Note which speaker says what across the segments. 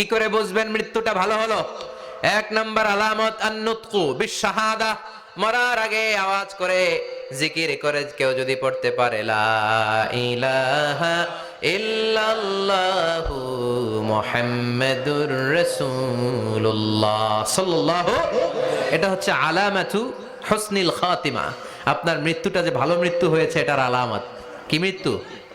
Speaker 1: কি করে বুঝবেন মৃত্যুটা ভালো হলো? এক নম্বর আলামত আন্নুতকু বিশাহাদা মরার আগে আওয়াজ করে জিকির করে কেউ যদি পড়তে পারে, লা ইলাহা এটা হচ্ছে আলামাতু হুসনিল খাতিমা। আপনার মৃত্যুটা যে ভালো মৃত্যু হয়েছে, এটার আলামত। কি মৃত্যু?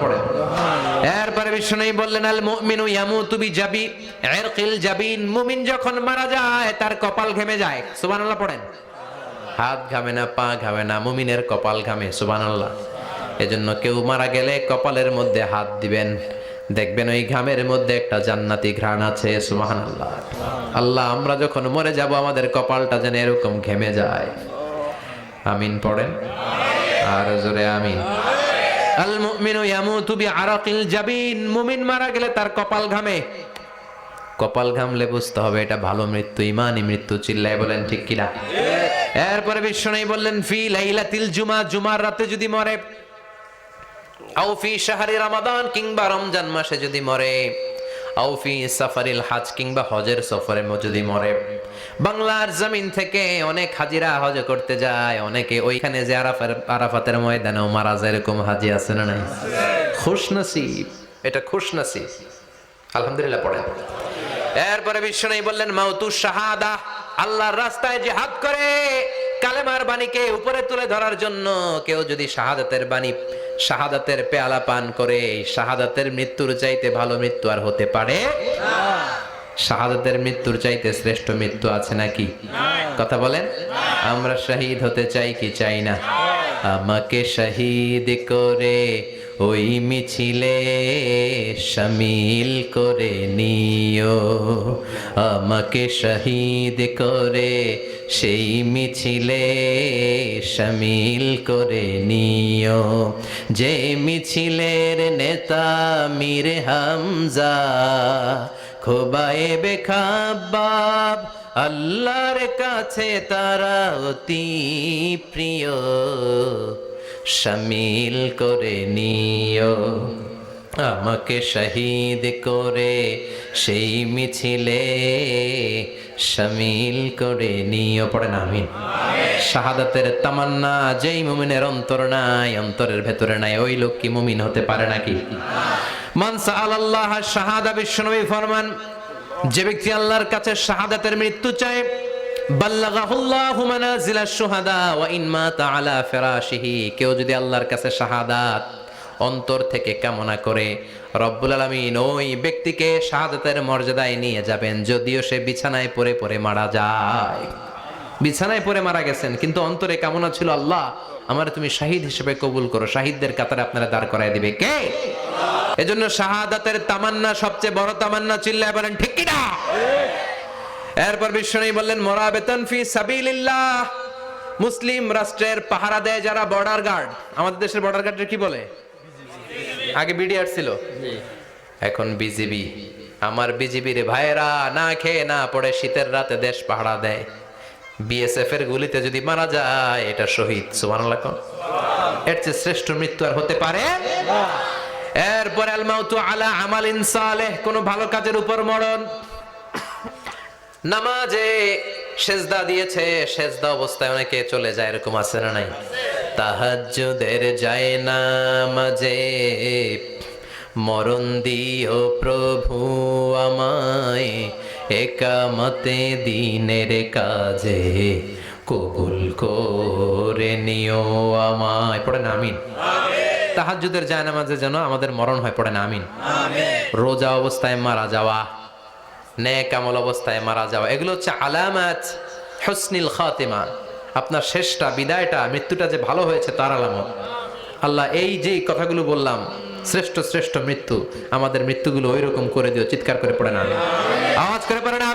Speaker 1: পড়েন এরপরে বললেন মুমিনু যখন মারা যায়, তার কপাল ঘেমে যায়। পড়েন। হাত ঘামে না, পা ঘামে না কপাল ঘামে কেউ মারা গেলে কপালের মধ্যে হাত দিবেন। দেখবেন ওই ঘামের মধ্যে একটা জান্নাতি ঘ্রাণ আছে, সুবহানাল্লাহ। আল্লাহ, আমরা যখন মরে যাব, আমাদের কপালটা যেন এরকম ঘেমে যায়। আমিন পড়েন। আর জোরে আমিন। আল মুমিনু ইয়ামুতু বিআরাকিল জাবিন। মুমিন মারা গেলে তার কপাল ঘামে। কপাল ঘামলে বুঝতে হবে এটা ভালো মৃত্যু, ইমানই মৃত্যু, চিল্লায় বলেন ঠিক কিনা? এরপরে বিষ্ণু বললেন, ফি লাইলাতিল জুমা, জুমার রাতে যদি মরে, আও ফি শাহরি রমাদান কিংবা রমজান মাসে যদি মরে। আও ফি সাফারিল হাজ কিংবা হজের সফরে যদি মরে। বাংলার জমিন থেকে অনেক হাজিরা হজ করতে যায়, অনেকে ওইখানে যে আরাফের, আরাফাতের ময়দানেও মারা যায়, এরকম হাজি আছে না নাই? খুশ নসিব এটা খুশ নসিব আলহামদুলিল্লাহ পড়েন। এরপরে বিষ্ণু বললেন, মাউতু শাহাদা, আল্লাহর রাস্তায় জিহাদ করে। কালেমার বাণীকে উপরে তুলে ধরার জন্য কেউ যদি শাহাদাতের বাণী শাহাদাতের পেয়ালা পান করে শাহাদাতের মৃত্যুর চাইতে ভালো মৃত্যু আর হতে পারে? শাহাদাতের মৃত্যুর চাইতে শ্রেষ্ঠ মৃত্যু আছে নাকি? কথা বলেন? আমরা শহীদ হতে চাই কি চাই না? আমাকে শহীদ করে ওই মিছিলে শামিল করে নিও। আমাকে শহীদ করে সেই মিছিলে শামিল করে নিও। যে মিছিলের নেতা মীর হামজা খোবায়ে বেখাবাব আল্লাহর কাছে তারা অতি প্রিয়। শামিল করে নিও। আমাকে শহীদ করে, সেই মিছিলে শামিল করে নিও। পড়েন, আমিন। শাহাদাতের তামান্না, যেই মুমিনের অন্তর নাই, অন্তরের ভেতরে নাই, ওই লোক কি মুমিন হতে পারে নাকি? মানসা আল্লাহ শাহাদা বিশ্বনবী ফরমান, যে ব্যক্তি আল্লাহর কাছে শাহাদাতের মৃত্যু চায় কেউ যদি আল্লাহর কাছে শাহাদাত অন্তর থেকে কামনা করে। রব্বুল আলামিন ওই ব্যক্তিকে শাহাদাতের মর্যাদায় নিয়ে যাবেন, যদিও সে বিছানায় পড়ে পড়ে মারা যায়। বিছানায় পড়ে মারা গেছেন, কিন্তু অন্তরে কামনা ছিল, আল্লাহ, আমার তুমি শাহিদ হিসেবে কবুল করো। শাহিদদের কাতারে আপনারা দাঁড় করায় দিবে। কে? এজন্য শাহাদাতের তামান্না, সবচেয়ে বড় তামান্না চিল্লায় বলেন, ঠিক কিনা এরপর বিশ্বনী বললেন মরা বেতন ফি সাবিলিল্লাহ। মুসলিম রাষ্ট্রের পাহারা দেয় যারা বর্ডার গার্ড। আমাদের দেশের বর্ডার গার্ডের কি বলে? আগে বিডিআর ছিল। এখন বিজিবি আমার বিজিবির ভাইয়েরা না খেয়ে না পড়ে শীতের রাতে দেশ পাহারা দেয়। বিএসএফ এর গুলিতে যদি মারা যায় এটা শহীদ সুমান কোন? এর চেয়ে শ্রেষ্ঠ মৃত্যু আর হতে পারে? এরপর আল মাউতু আলা আমালিন সালেহ কোন ভালো কাজের উপর মরণ। নামাজে সেজদা দিয়েছে সেজদা অবস্থায় অনেকে চলে যায় এরকম আছে না নাই? তাহাজ্জুদের যায় নামাজে মরণ দিও প্রভু আমায় একামতে দিনের কাজে। কবুল করে নিও আমায়। পড়েন আমিন। তাহাজ্জুদের যায় নামাজে যেন আমাদের মরণ হয়। পড়েন আমিন। রোজা অবস্থায় মারা যাওয়া নেক আমল অবস্থায় মারা যাওয়া এগুলো হচ্ছে আলামাত হসনিল খাতেমা। আপনার শেষটা, বিদায়টা, মৃত্যুটা যে ভালো হয়েছে তার আলামত। আল্লাহ, এই যে কথাগুলো বললাম, শ্রেষ্ঠ শ্রেষ্ঠ মৃত্যু, আমাদের মৃত্যুগুলো ওই রকম করে দিও, চিৎকার করে পড়ে না। আওয়াজ করে পড়ে না?